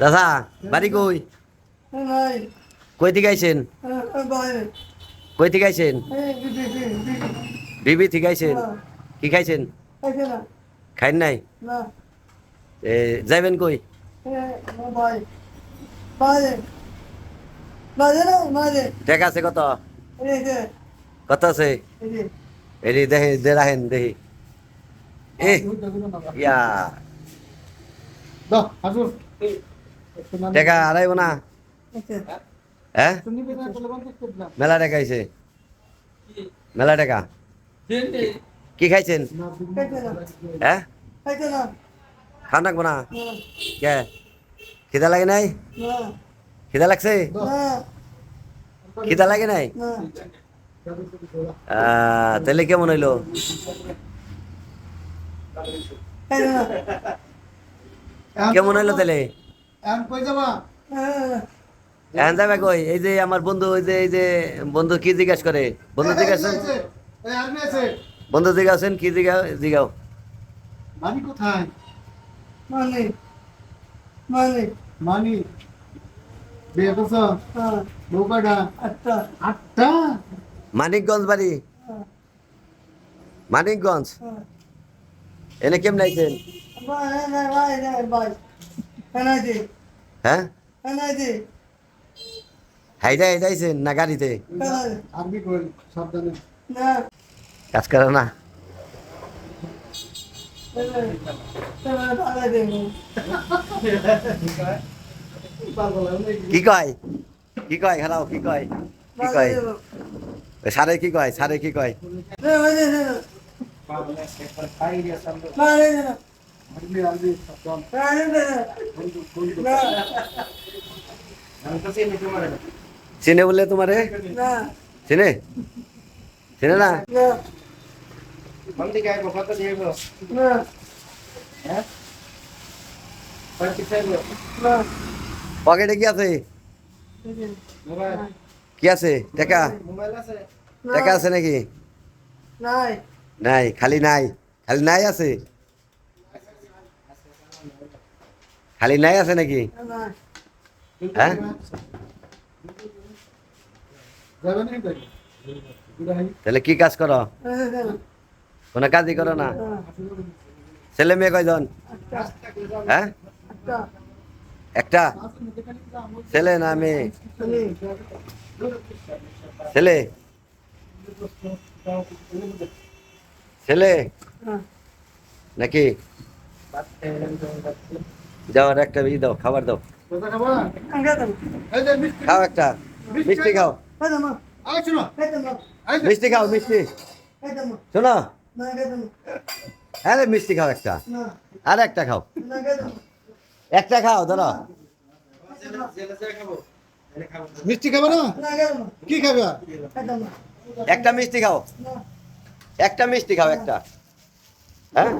দাদা বাড়ি কই? কই থেকে আইছেন? কই থেকে আইছেন? বিবি থেকে আইছেন? কি খাইছেন? আছে খাইন নাই? এ, যাইবেন কই? টাকা আছে কত? কত আছে? এই যে। এটি দেখি দে রাখেন দেখি। এ ইয়া। টাকা আড়াইব না। হ্যাঁ? মেলা টাকা আইছে মেলা টাকা। কি খাইছেন? হ্যাঁ? খাইছে না না। কে? খিদা লাগে নাই? খিদা লাগছে? খিদা লাগে নাই? তাহলে কেমন হইল? কেমন হইল তাহলে? এখন কই যাবা? হ্যাঁ এখন যাবে কই? এই যে আমার বন্ধু ওই যে এই যে বন্ধু কি জিজ্ঞাসা করে? বন্ধু জিজ্ঞাসা এই আর্মি আছে। বন্ধু জিজ্ঞাসেন কি জিজ্ঞাও জিজ্ঞাও। মানি কোথায়? মানে মানে। মানি? বিয়ে করছ? হ্যাঁ। আটটা। আটটা? মানিকগঞ্জ বাড়ি? হ্যাঁ। মানিকগঞ্জ? হ্যাঁ। এনে কেমন আইছেন? ভাই ভাই। ভাই হ্যাঁ? হাইটা হাইটা না গাড়িতে? কাজ করে না। কি কয়? কি কয় খারাপ কি কয়? কি কয়? সারে কি কয় সারে কি কয়? আর্মি আর্মি সাবধান চিনে বললে তোমারে চিনে চিনে না পকেটে কি আছে কি আছে টাকা টাকা আছে নাকি নাই নাই খালি নাই খালি নাই আছে খালি নাই আছে নাকি? হ্যাঁ? তাহলে কি কাজ করো? কোনো কাজই করো না? ছেলে মেয়ে কয়জন? হ্যাঁ? একটা? ছেলে না মেয়ে? ছেলে? ছেলে? নাকি? যাও আর একটা ই দাও খাবার দাও। খাও একটা। মিষ্টি খাও। মিষ্টি খাও মিষ্টি। শোনো। আরে মিষ্টি খাও একটা। আর একটা খাও। একটা খাও ধরো। মিষ্টি খাবে না? কি খাবে? একটা মিষ্টি খাও। একটা মিষ্টি খাও একটা। হ্যাঁ?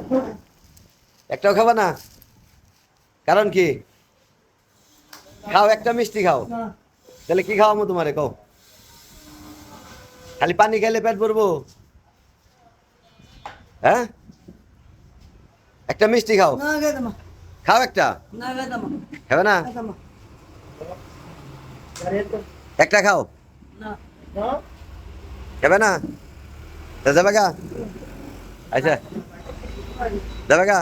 একটাও খাবা না? কারণ কি? খাও একটা মিষ্টি খাও। তাহলে কি খাওয়াবো তোমারে? কও। খালি পানি খেলে পেট ভরবো? হ্যাঁ? একটা মিষ্টি খাও। খাও একটা? খাবে না? একটা খাও। খাবে না? যাবে গা? আচ্ছা। যাবে গা?